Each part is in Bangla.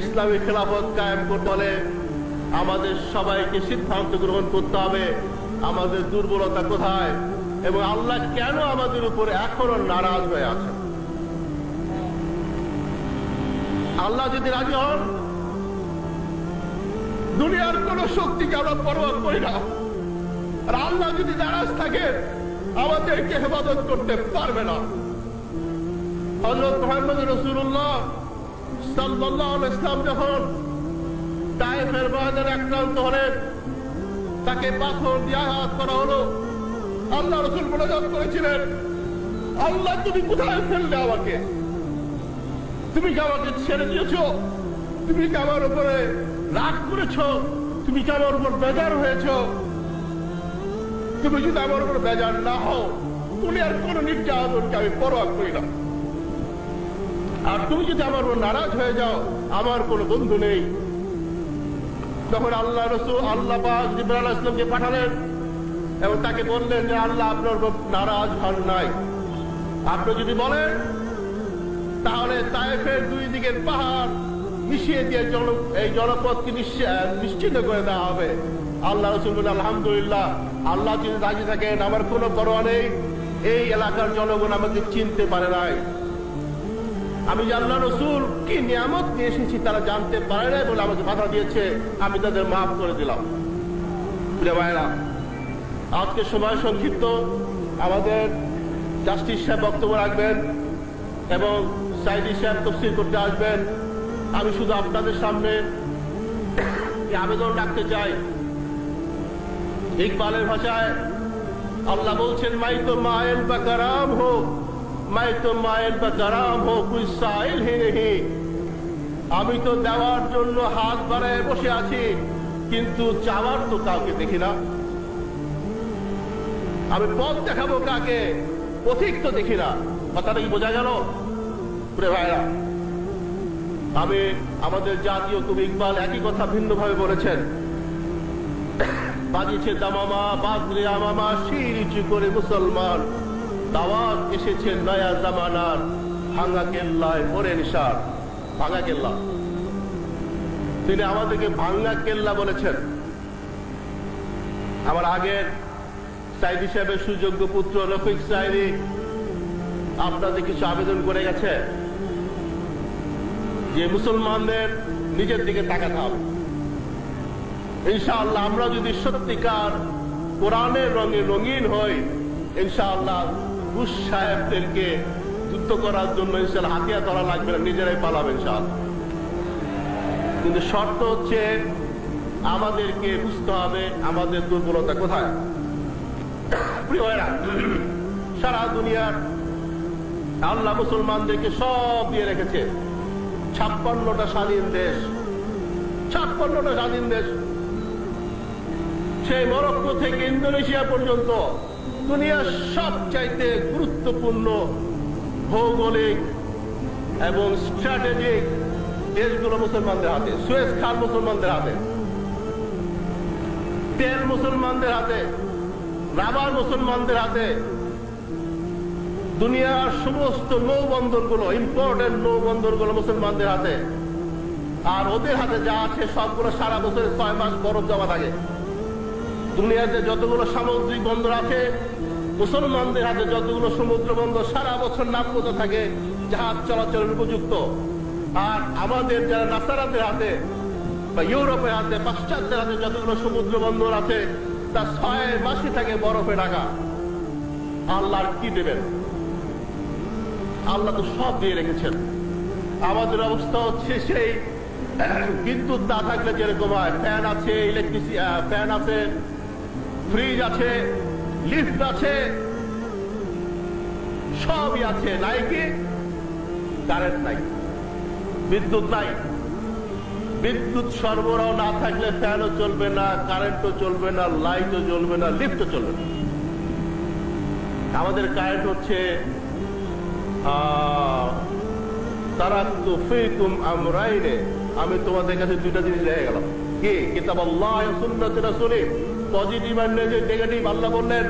ইসলামী খেলাফত কায়েম করতে হলে আমাদের সবাইকে সিদ্ধান্ত গ্রহণ করতে হবে, আমাদের দুর্বলতা কোথায় এবং আল্লাহ কেন আমাদের উপরে এখনও নারাজ হয়ে আছে আল্লাহ যদি রাজি হন, দুনিয়ার কোন শক্তিকে আমরা পরোয়া করি না। আর আল্লাহ যদি নারাজ থাকে আমাদেরকে হেফাজত করতে পারবে না। হজরত মোহাম্মদ রসুল্লাহ তাকে পাথর দিয়ে করা হলো। আল্লাহ রসুল করেছিলেন, আল্লাহ, তুমি কোথায় ফেললে আমাকে? তুমি আমাকে ছেড়ে দিয়েছ? তুমি আমার উপরে রাগ করেছ? তুমি কি আমার উপর বেজার হয়েছ? তুমি যদি আমার উপর বেজার না হও, তুমি আর কোন নির্যাতনকে আমি পরোয়া করি না। আর তুমি যদি আমার উপর নারাজ হয়ে যাও, আমার কোনো বন্ধু নেই। তখন আল্লাহ রসুল, আল্লাহ ইসলামকে পাঠালেন এবং তাকে বললেন যে, আল্লাহ আপনার নারাজ হন নাই। আপনি যদি বলেন, তাহলে তায়েফের দুই দিকের পাহাড় মিশিয়ে দিয়ে এই জনপদকে নিশ্চি- নিশ্চিন্ন করে দেওয়া হবে। আল্লাহ রসুল আলহামদুলিল্লাহ, আল্লাহ যদি রাজি থাকেন, আমার কোনো পরোয়া নেই। এই এলাকার জনগণ আমাকে চিনতে পারে নাই। আমি যে আল্লাহ রসুল, কি নিয়ামত নিয়ে এসেছি তারা জানতে পারে নাই বলে আমাকে বাধা দিয়েছে, আমি তাদের মাফ করে দিলাম। আজকে সময় সংক্ষিপ্ত, আমাদের জাস্টিস সাহেব বক্তব্য রাখবেন এবং সাইদি সাহেব তফসিল করতে আসবেন। আমি শুধু আপনাদের সামনে আবেদন রাখতে চাই। ইকবালের ভাষায়, আল্লাহ বলছেন মাই তো মায়ের বা কারাম হোক মাই তো মায়ের বা হোক কুই সাইল হে হে আমি তো দেওয়ার জন্য হাত বাড়ায় বসে আছি কিন্তু চাওয়ার তো কাউকে দেখি না আমি পথ দেখাবো কাকে পথিক তো দেখি না কথাটা কি বোঝা গেল ভাইরা আমি আমাদের জাতীয় কবি ইকবাল একই কথা ভিন্নভাবে বলেছেন বাজিছে দামামা বাজরে আমামা শিরিচু করে মুসলমান দাওয়াত এসেছে নয়া জামানার ভাঙা কেল্লায় পরে নিশার। ভাঙা কেল্লা। তিনি আমাদেরকে ভাঙ্গা কেল্লা বলেছেন। আমার আগের সাইদি সাহেবের সুযোগ্য পুত্র রফিক সাইদি আপনাদের কিছু আবেদন করে গেছে যে মুসলমানদের নিজের দিকে তাকাতে হবে। ইনশাআল্লাহ আমরা যদি সত্যিকার কোরআনের রঙে রঙিন হই, ইনশাআল্লাহ সাহেবদেরকে যুদ্ধ করার জন্য হাতিয়ার ধরা লাগবে না, নিজেরাই কিন্তু শর্ত হচ্ছে আমাদেরকে বুঝতে হবে আমাদের দুর্বলতা কোথায়। সারা দুনিয়ার আল্লাহ মুসলমানদেরকে সব দিয়ে রেখেছে। ছাপ্পান্নটা স্বাধীন দেশ, ছাপ্পান্নটা স্বাধীন দেশ। সেই মরক্কো থেকে ইন্দোনেশিয়া পর্যন্ত দুনিয়ার সবচাইতে গুরুত্বপূর্ণ ভৌগোলিক এবং স্ট্র্যাটেজিক দেশগুলো মুসলমানদের হাতে, সুয়েজ খাল মুসলমানদের হাতে, তেল মুসলমানদের হাতে, রাবার মুসলমানদের হাতে, দুনিয়ার সমস্ত নৌবন্দরগুলো ইম্পর্টেন্ট নৌবন্দরগুলো মুসলমানদের হাতে, আর ওদের হাতে যা আছে সবগুলো সারা বছরে ছয় মাস বরফ জমা থাকে। দুনিয়াতে যতগুলো সামুদ্রিক বন্দর আছে, মুসলমানদের হাতে যতগুলো সমুদ্র বন্দর সারা বছর নাব্যত থাকে, জাহাজ চলাচলের উপযুক্ত। আর আমাদের যারা নাসারাদের হাতে বা ইউরোপের হাতে, পাশ্চাত্যের হাতে যতগুলো সমুদ্র বন্দর আছে, তা ছয় মাসে থাকে বরফে ঢাকা। আল্লাহ কি দেবেন? আল্লাহ তো সব দিয়ে রেখেছেন। আমাদের অবস্থা হচ্ছে সেই বিদ্যুৎ না থাকলে যেরকম হয়, ফ্যান আছে, ইলেকট্রিসি ফ্যান আছে ফ্রিজ আছে, লিফট আছে, সবই আছে। নাই কি কারেন্ট নাই। বিদ্যুৎ নাই। বিদ্যুৎ সরবরাহ না থাকলে ফ্যানও চলবে না, কারেন্টও চলবে না, লাইটও জ্বলবে না, লিফটও চলবে না। আমাদের কারেন্ট হচ্ছে আমি তোমাদের কাছে দুইটা জিনিস রেখে গেলাম। কি? কিতাব আল্লাহ, সুন্নাত রাসূলি পজিটিভ আর নেগেটিভ আল্লাহ বললেন,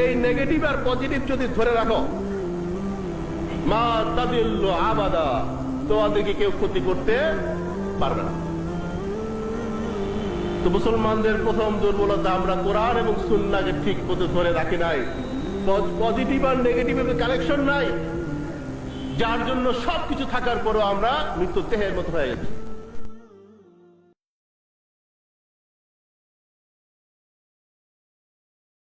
এই নেগেটিভ আর পজিটিভ যদি ধরে রাখো, মা তাদিল্লু আবাদা, তোমাদেরকে কেউ ক্ষতি করতে পারবে না। তো মুসলমানদের প্রথম দুর্বলতা আমরা কোরআন এবং সুন্নাকে ঠিক মতো ধরে রাখি নাই। পজিটিভ আর নেগেটিভের কালেকশন নাই। যার জন্য সবকিছু থাকার পরও আমরা মৃত্যু দেহের মতো হয়ে গেছি।